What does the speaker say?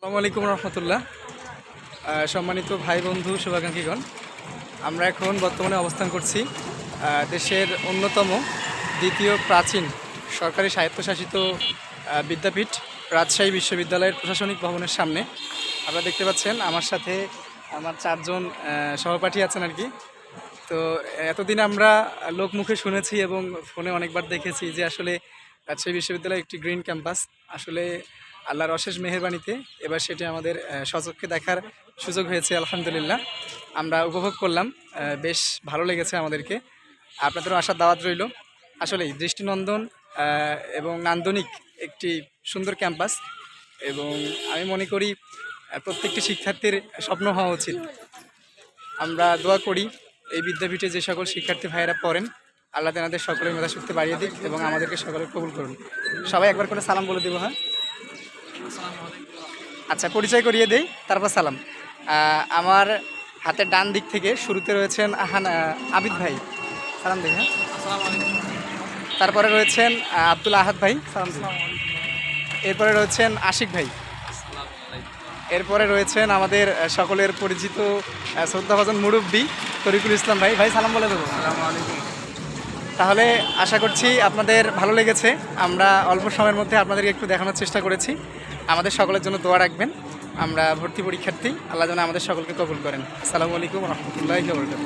আসসালামু আলাইকুম রহমতুল্লাহ। সম্মানিত ভাই বন্ধু, শুভাকাঙ্ক্ষীগণ, আমরা এখন বর্তমানে অবস্থান করছি দেশের অন্যতম দ্বিতীয় প্রাচীন সরকারি স্বায়ত্তশাসিত বিদ্যাপীঠ, রাজশাহী বিশ্ববিদ্যালয়ের প্রশাসনিক ভবনের সামনে। আপনারা দেখতে পাচ্ছেন, আমার সাথে আমার চারজন সহপাঠী আছেন আর কি। তো, এতদিন আমরা লোকমুখে শুনেছি এবং ফোনে অনেকবার দেখেছি যে আসলে রাজশাহী বিশ্ববিদ্যালয় একটি গ্রিন ক্যাম্পাস। আসলে আল্লাহর অশেষ মেহেরবানিতে এবার সেটি আমাদের সচক্ষে দেখার সুযোগ হয়েছে, আলহামদুলিল্লাহ। আমরা উপভোগ করলাম বেশ ভালো লেগেছে আমাদেরকে। আপনাদেরও আসার দাওয়াত রইল। আসলেই দৃষ্টিনন্দন এবং নান্দনিক একটি সুন্দর ক্যাম্পাস, এবং আমি মনে করি প্রত্যেকটি শিক্ষার্থীর স্বপ্ন হওয়া উচিত। আমরা দোয়া করি, এই বিদ্যাপীঠে যে সকল শিক্ষার্থী ভাইয়েরা পড়েন, আল্লাহ তেনাদের সকলের মেধাশক্তি বাড়িয়ে দিক এবং আমাদেরকে সকলে কবুল করুন। সবাই একবার করে সালাম বলে দেবো হ্যাঁ? আচ্ছা পরিচয় করিয়ে দেই। তারপর সালাম। আমার হাতের ডান দিক থেকে শুরুতে রয়েছেন আহান আবিদ ভাই। সালাম দিই হ্যাঁ। তারপরে রয়েছেন আব্দুল আহাদ ভাই। সালাম এরপরে রয়েছেন আশিক ভাই। এরপরে রয়েছেন আমাদের সকলের পরিচিত শ্রদ্ধাভাজন মুরব্বী তরিকুল ইসলাম ভাই। ভাই, সালাম বলে দেবো। তাহলে আশা করছি আপনাদের ভালো লেগেছে। আমরা অল্প সময়ের মধ্যে আপনাদেরকে একটু দেখানোর চেষ্টা করেছি। আমাদের সকলের জন্য দোয়া রাখবেন। আমরা ভর্তি পরীক্ষার্থী। আল্লাহ যেন আমাদের সকলকে কবুল করেন। আসসালামু আলাইকুম রহমতুল্লাহ বরকাত